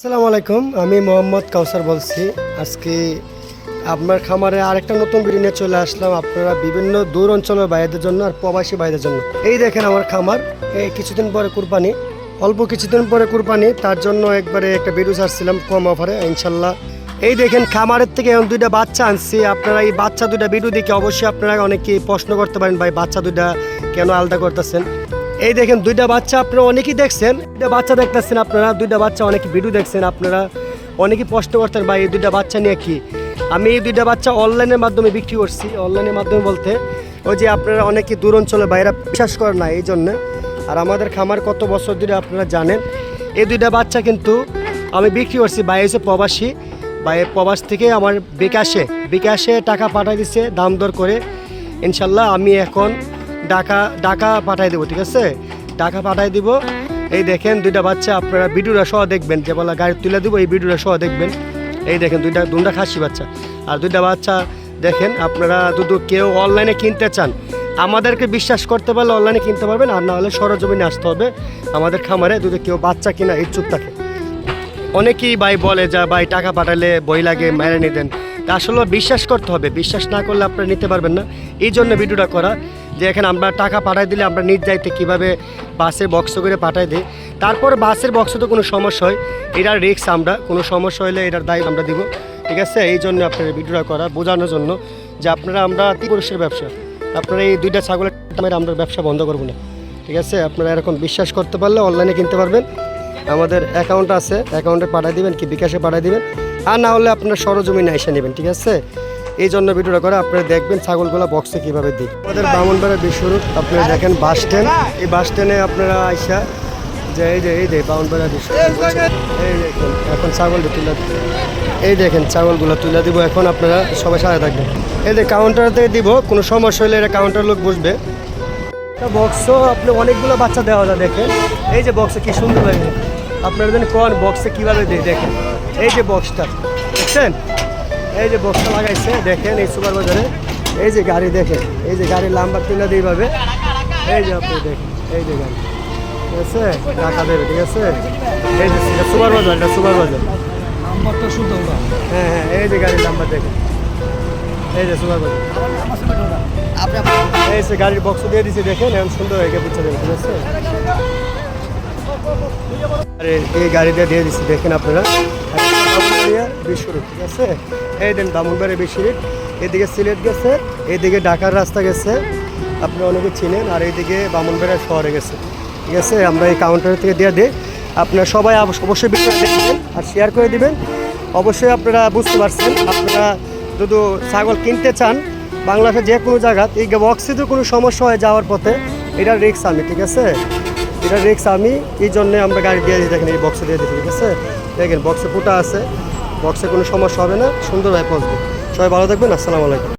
আসসালামু আলাইকুম, আমি মোহাম্মদ কাউসার বলছি। আজকে আপনার খামারে আরেকটা নতুন ভিডিও নিয়ে চলে আসলাম আপনারা বিভিন্ন দূর অঞ্চলের বাইরের জন্য আর প্রবাসী বাইরের জন্য। এই দেখেন আমার খামার এই কিছুদিন পরে কুরবানি, অল্প কিছুদিন পরে কুরবানি, তার জন্য একবারে একটা ভিডিও ছাড়ছিলাম কম অফারে ইনশাল্লাহ। এই দেখেন খামারের থেকে এখন দুইটা বাচ্চা আনছি, আপনারা এই বাচ্চা দুইটা ভিডিও দেখে অবশ্যই আপনারা অনেকে প্রশ্ন করতে পারেন, ভাই, বাচ্চা দুইটা কেন আলাদা করতেছেন? এই দেখেন দুইটা বাচ্চা আপনারা অনেকেই দেখছেন। দুইটা বাচ্চা দেখতেছেন আপনারা, দুইটা বাচ্চা অনেকে ভিডিও দেখছেন আপনারা। অনেকেই প্রশ্ন করতেন ভাই, এই দুইটা বাচ্চা নিয়ে কি? আমি এই দুইটা বাচ্চা অনলাইনের মাধ্যমে বিক্রি করছি। অনলাইনের মাধ্যমে বলতে, ওই যে আপনারা অনেকে দূর অঞ্চলে বাইরে বিশ্বাস করেন না, এই জন্য। আর আমাদের খামার কত বছর ধরে আপনারা জানেন, এই দুইটা বাচ্চা কিন্তু আমি বিক্রি করছি। বাইরে হচ্ছে প্রবাসী বাইরে প্রবাস থেকে আমার বিকাশে বিকাশে টাকা পাঠাই দিচ্ছে দাম দর করে। ইনশাল্লাহ আমি এখন টাকা টাকা পাঠাই দেবো, ঠিক আছে? টাকা পাঠাই দিব। এই দেখেন দুইটা বাচ্চা, আপনারা ভিডিওটা সহ দেখবেন, যে বলা গাড়ি তুলে দিব, এই ভিডিওটা সহ দেখবেন। এই দেখেন দুইটা দুটা খাসি বাচ্চা। আর দুইটা বাচ্চা, দেখেন আপনারা দুটো কেউ অনলাইনে কিনতে চান, আমাদেরকে বিশ্বাস করতে পারলে অনলাইনে কিনতে পারবেন, আর না হলে সরজমিনে আসতে হবে আমাদের খামারে দুটো কেউ বাচ্চা কিনা ইচ্ছুক থাকে। অনেকেই ভাই বলে যা, ভাই, টাকা পাঠালে বই লাগে, মেরে নিতেন। আসলে বিশ্বাস করতে হবে, বিশ্বাস না করলে আপনারা নিতে পারবেন না। এই জন্য ভিডিওটা করা। যে এখানে আমরা টাকা পাঠাই দিলে আমরা নিজ দায়িত্বে কীভাবে বাসের বক্স করে পাঠাই দিই। তারপর বাসের বক্সে তো কোনো সমস্যা হয়, এটার রিক্স আমরা, কোনো সমস্যা হলে এটার দায় আমরা দিব। ঠিক আছে? এই জন্য আপনার ভিডিওটা করা, বোঝানোর জন্য যে আপনারা, আমরা পুরুষের ব্যবসা? আপনারা এই দুইটা ছাগলের দামের আমরা ব্যবসা বন্ধ করব না। ঠিক আছে? আপনারা এরকম বিশ্বাস করতে পারলে অনলাইনে কিনতে পারবেন। আমাদের অ্যাকাউন্ট আছে অ্যাকাউন্টে পাঠিয়ে দিবেন, কি বিকাশে পাঠিয়ে দিবেন। আর না হলে আপনার সরজমিনে এসে নেবেন, ঠিক আছে? এই জন্য ভিডিওটা করে, আপনারা দেখবেন ছাগলগুলো বক্সে কীভাবে দিই। আমাদের বামনবাড়া বিশ্বরূপ আপনারা দেখেন বাস স্ট্যান্ড এই বাস স্ট্যান্ডে আপনারা আইসা যে এই যে এই যে বামনবাড়া বিশ্বরূপ এই দেখুন, এখন ছাগলটা তুলে এই দেখেন, ছাগলগুলো তুলে দিব। এখন আপনারা সবাই সাথে থাকবেন। এই যে কাউন্টারতে দিব, কোনো সমস্যা হলে এটা কাউন্টার লোক বসবে। বক্সও আপনি অনেকগুলো বাচ্চা দেওয়া যায়, দেখেন। এই যে বক্সে কি সুন্দর লাগে। আপনারা জানেন কোন বক্সে কীভাবে দেয়, দেখেন। এই যে বক্সটা দেখছেন? এই যে বক্সটা লাগাইছে দেখেন এই সুপার বাজারে। এই যে গাড়ি দেখেন এই যে গাড়ির লাম্বার তুলে দিয়ে এইভাবে। এই যে আপনি দেখেন এই যে গাড়ি। ঠিক আছে? টাকা দেবে ঠিক আছে? এই যে সুপার বাজার এটা সুপার বাজার। নাম্বারটা হবে। হ্যাঁ হ্যাঁ এই যে গাড়ির নাম্বার দেখেন। এই যে সুপার বাজার। আপনি এই যে গাড়ির বক্স দিয়ে দিছি দেখেন এখন সুন্দর হয়ে গেছে বুঝতে ঠিক আছে? আরে, এই গাড়িটা দিয়ে দিছি, দেখেন আপনারা। বিশ্বরূপ ঠিক আছে? বিশ্বরূপ এদিকে সিলেট গেছে রাস্তা গেছে। আপনি অনেকে চিনেন, আর শহরে গেছে। ঠিক আছে? আমরা এই থেকে দিয়ে দিই। আপনারা সবাই অবশ্য- অবশ্যই আর শেয়ার করে দিবেন। অবশ্যই আপনারা বুঝতে পারছেন, আপনারা যদি ছাগল কিনতে চান, বাংলাদেশের যে কোনো জায়গা, এই বক্সে তো কোনো সমস্যা হয়ে যাওয়ার পথে এটা রিক্স আমি, ঠিক আছে? এটা রিক্স আমি, এই জন্যে আমরা গাড়ি দিয়ে দেখেন এই বক্সে দিয়ে দিচ্ছি ঠিক আছে? দেখেন বক্সে ফুটা আছে বক্সে কোনো সমস্যা হবে না সুন্দরভাবে পৌঁছবে। সবাই ভালো থাকবেন, আসসালামু আলাইকুম।